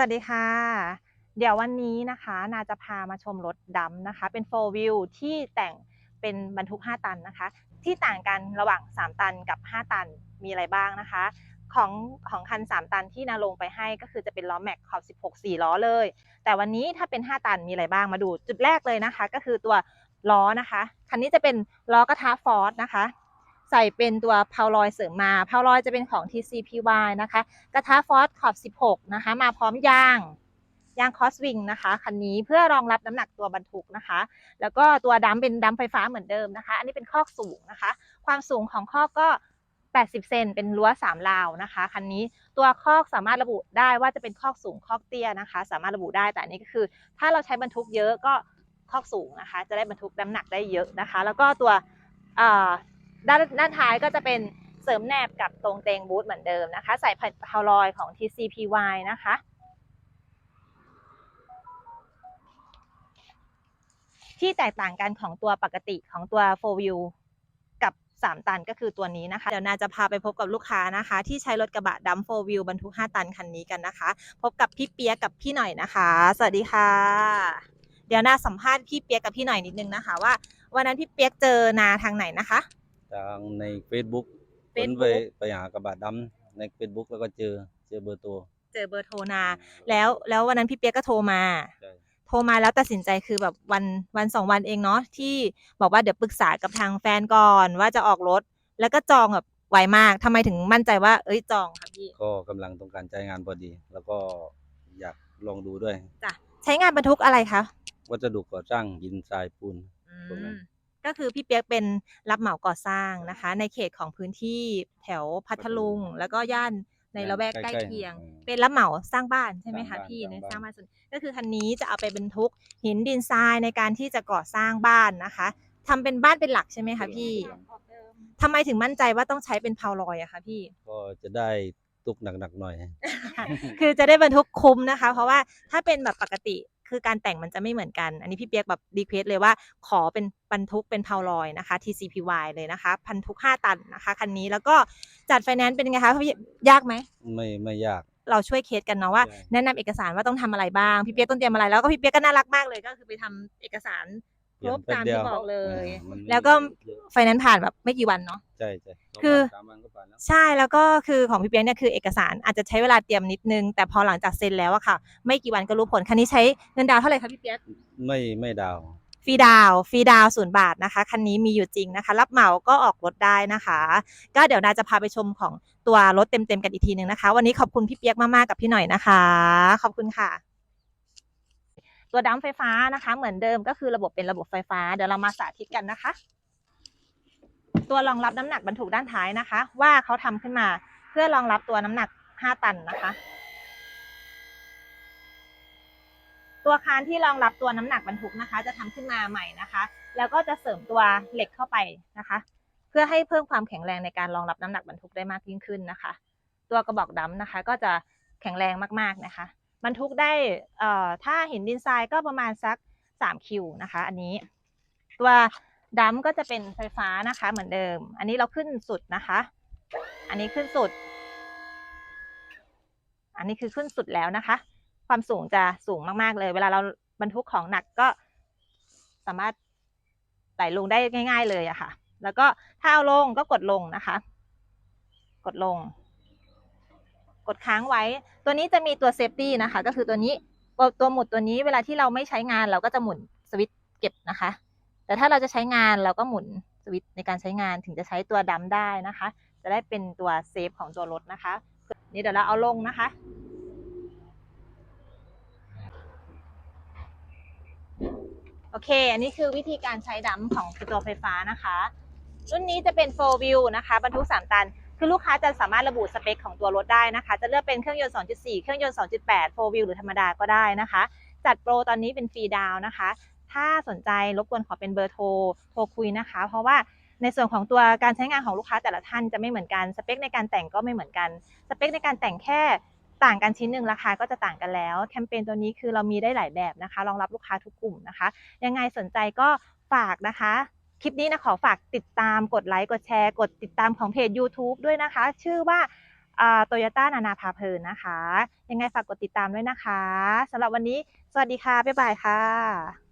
วัสดีค่ะ เดี๋ยววันนี้นะคะนาจะพามาชมรถดำนะคะ เป็น 4 wheel ที่แต่งเป็นบรรทุก 5 ตันนะคะ ที่ต่างกันระหว่าง 3 ตันกับ 5 ตันมีอะไรบ้างนะคะ ของของคัน 3 ตันที่นาลงไปให้ก็คือจะเป็นล้อแม็กขอบ16 4 ล้อเลย แต่วันนี้ถ้าเป็น 5 ตันมีอะไรบ้างมาดู จุดแรกเลยนะคะ ก็คือตัวล้อนะคะ คันนี้จะเป็นล้อกระทะฟอร์ดนะคะ ใส่เป็นตัวพาวลอยเสริมมาพาวลอยจะเป็นของ TCPY นะคะ กระทะฟอร์ดขอบ 16 นะคะ มาพร้อมยางยางคอสวิงนะคะคันนี้เพื่อรองรับน้ำหนักตัวบรรทุกนะคะ แล้วก็ตัวดัมเป็นดัมไฟฟ้าเหมือนเดิมนะคะ อันนี้เป็นคอกสูงนะคะ ความสูงของคอกก็ 80 เซนเป็นรั้ว3ราวนะคะคันนี้ตัวคอกสามารถระบุได้ว่าจะเป็นคอกสูงคอกเตี้ยนะคะ สามารถระบุได้แต่อันนี้ก็คือ ถ้าเราใช้บรรทุกเยอะก็คอกสูงนะคะ จะได้บรรทุกน้ำหนักได้เยอะนะคะ แล้วก็ตัว ด้านด้านท้ายก็จะเป็นเสริมแนบกับตรงเตงบูทเหมือนเดิมนะคะ ใส่พาวลอยของ TCPY นะคะ ที่แตกต่างกันของตัวปกติของตัว 4 wheel กับ 3 ตันก็คือตัวนี้นะคะ เดี๋ยวนาจะพาไปพบกับลูกค้านะคะ ที่ใช้รถกระบะดัม4 wheel บรรทุก 5 ตันคันนี้กันนะคะ พบกับพี่เปียกกับพี่หน่อยนะคะ สวัสดีค่ะ เดี๋ยวนาสัมภาษณ์พี่เปียกกับพี่หน่อยนิดนึงนะคะว่าวันนั้นพี่เปียกเจอนาทางไหนนะคะ ทางใน Facebook ผล Facebook ไปไปหากระบะดำใน Facebook แล้วก็เจอเจอเบอร์ตัวเจอเบอร์โทรนา แล้วแล้ววันนั้นพี่เปียกก็โทรมา ใช่โทรมาแล้วตัดสินใจคือแบบวันวันสองวันเองเนาะที่บอกว่าเดี๋ยวปรึกษากับทางแฟนก่อนว่าจะออกรถ แล้วก็จองแบบไวมากทำไมถึงมั่นใจว่า เอ้ยจองค่ะพี่ก็กำลังต้องการใช้งานพอดี แล้วก็อยากลองดูด้วย จ้ะใช้งานบรรทุกอะไรคะวัสดุก่อสร้างหินทรายปูน อืตรงนั้มน ก็คือพี่เปียกเป็นรับเหมาก่อสร้างนะคะ ในเขตของพื้นที่แถวพัทลุง แล้วก็ย่านในละแวกใกล้เคียงอืมเป็นรับเหมาสร้างบ้านใช่ไหมสร้าคะงบ้านพี่สร้างในบ้านสร้างบ้านส่วนก็คือคันนี้จะเอาไปบรรทุกหินดินทรายในการที่จะก่อสร้างบ้านนะคะทำเป็นบ้านเป็นหลักใช่ไหมคะพี่ทำไมถึงมั่นใจว่าต้องใช้เป็นพาวลอยอะคะพี่ ก็จะได้ตุกหนักๆหน่อย คือจะได้บรรทุกคุ้มนะคะ เพราะว่าถ้าเป็นแบบปกติ คือการแต่งมันจะไม่เหมือนกัน อันนี้พี่เปียกแบบรีเควสเลยว่าขอเป็นบรรทุกเป็นพาวลอยนะคะ TCPY เลยนะคะพันทุก 5 ตันนะคะคันนี้แล้วก็จัดไฟแนนซ์เป็นยังไงคะพี่ยากไหมไม่ไม่ยาก เราช่วยเคสกันเนาะว่าใช่แนะนำเอกสารว่าต้องทำอะไรบ้างพี่เปียกต้องเตรียมอะไรแล้วก็พี่เปียกก็น่ารักมากเลยก็คือไปทำเอกสาร ครบตามที่บอกเลยอืมมันไม่แล้วก็เยอะไฟแนนซ์ผ่านแบบไม่กี่วันเนาะ ใช่ใช่คือ สามวันก็ผ่านแล้ว ใช่แล้วก็คือของพี่เปียกเนี่ยคือเอกสารอาจจะใช้เวลาเตรียมนิดนึง แต่พอหลังจากเซ็นแล้วอะค่ะ ไม่กี่วันก็รู้ผลคันนี้ใช้เงินดาวน์เท่าไหร่คะพี่เปียก ไม่ไม่ดาว ฟรีดาวน์ฟรีดาวศูนย์บาทนะคะคันนี้มีอยู่จริงนะคะ รับเหมาก็ออกรถได้นะคะ ก็เดี๋ยวนาจะพาไปชมของตัวรถเต็มๆกันอีกทีหนึ่งนะคะ วันนี้ขอบคุณพี่เปียกมากๆกับพี่หน่อยนะคะ ขอบคุณค่ะ ตัวดัมไฟฟ้านะคะ เหมือนเดิมก็คือระบบเป็นระบบไฟฟ้า เดี๋ยวเรามาสาธิตกันนะคะ ตัวรองรับน้ำหนักบรรทุกด้านท้ายนะคะ ว่าเขาทำขึ้นมาเพื่อรองรับตัวน้ำหนัก 5 ตันนะคะ ตัวคานที่รองรับตัวน้ำหนักบรรทุกนะคะ จะทำขึ้นมาใหม่นะคะ แล้วก็จะเสริมตัวเหล็กเข้าไปนะคะ เพื่อให้เพิ่มความแข็งแรงในการรองรับน้ำหนักบรรทุกได้มากยิ่งขึ้นนะคะ ตัวกระบอกดำนะคะ ก็จะแข็งแรงมากๆนะคะ บรรทุกได้ถ้าหินดินทรายก็ประมาณสัก3คิวนะคะ อันนี้ ตัวดัมก็จะเป็นไฟฟ้านะคะ เหมือนเดิม อันนี้เราขึ้นสุดนะคะ อันนี้ขึ้นสุด อันนี้คือขึ้นสุดแล้วนะคะ ความสูงจะสูงมากๆเลย เวลาเราบรรทุกของหนักก็สามารถไต่ลงได้ง่าย ๆ เลยอะค่ะ แล้วก็ถ้าเอาลงก็กดลงนะคะ กดลง ดค้างไว้ ตัวนี้จะมีตัวเซฟตี้นะคะ ก็คือตัวนี้ตัวหมุดตัวนี้เวลาที่เราไม่ใช้งานเราก็จะหมุนสวิตช์เก็บนะคะ แต่ถ้าเราจะใช้งานเราก็หมุนสวิตช์ในการใช้งานถึงจะใช้ตัวดำได้นะคะ จะได้เป็นตัวเซฟของตัวรถนะคะ นี่เดี๋ยวเราเอาลงนะคะ โอเค อันนี้คือวิธีการใช้ดัมของตัวไฟฟ้านะคะ รุ่นนี้จะเป็น 4 wheel นะคะ บรรทุก 3 ตัน คือลูกค้าจะสามารถระบุสเปคของตัวรถได้นะคะ จะเลือกเป็นเครื่องยนต์ 2.4 เครื่องยนต์ 2.8 4 wheel หรือธรรมดาก็ได้นะคะ จัดโปรตอนนี้เป็นฟรีดาวน์นะคะ ถ้าสนใจรบกวนขอเป็นเบอร์โทร โทรคุยนะคะ เพราะว่าในส่วนของตัวการใช้งานของลูกค้าแต่ละท่านจะไม่เหมือนกัน สเปคในการแต่งก็ไม่เหมือนกัน สเปคในการแต่งแค่ต่างกันชิ้นหนึ่งราคาก็จะต่างกันแล้ว แคมเปญตัวนี้คือเรามีได้หลายแบบนะคะ รองรับลูกค้าทุกกลุ่มนะคะ ยังไงสนใจก็ฝากนะคะ คลิปนี้นะขอฝากติดตามกดไลค์กดแชร์ กดติดตามของเพจ YouTube ด้วยนะคะ ชื่อว่าโตโยต้านานาพาเพลินนะคะ ยังไงฝากกดติดตามด้วยนะคะสำหรับวันนี้ สวัสดีค่ะ บ๊ายบายค่ะ